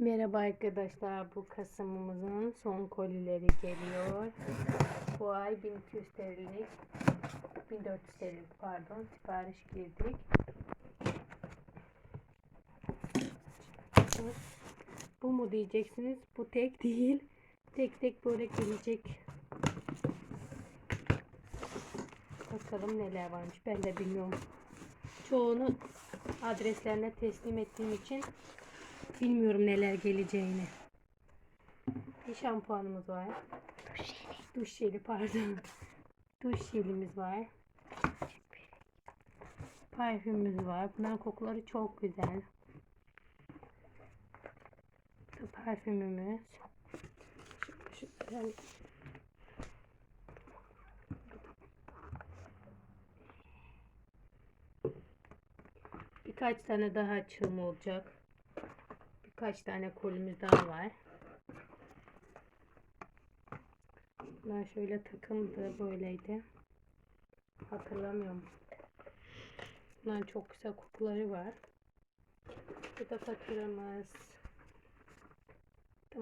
Merhaba arkadaşlar. Bu Kasım'ımızın son kolileri geliyor. Bu ay 1200 TL'lik 1400 TL'lik pardon sipariş girdik. Bu mu diyeceksiniz? Bu tek değil. Tek tek böyle gelecek. Bakalım neler varmış. Ben de bilmiyorum. Çoğunu adreslerine teslim ettiğim için Bilmiyorum neler geleceğini. Bir şampuanımız var. Duş jeli. Duş jeli pardon. Duş jelimiz var. Parfümümüz var. Bunların kokuları çok güzel. Bu parfümümüz. Şu, şu, yani birkaç tane daha açılım olacak. Birkaç tane kolimiz daha var. Bunlar şöyle takımdı böyleydi. Hatırlamıyorum. Bunların çok güzel kokuları var. Bu da faturamız.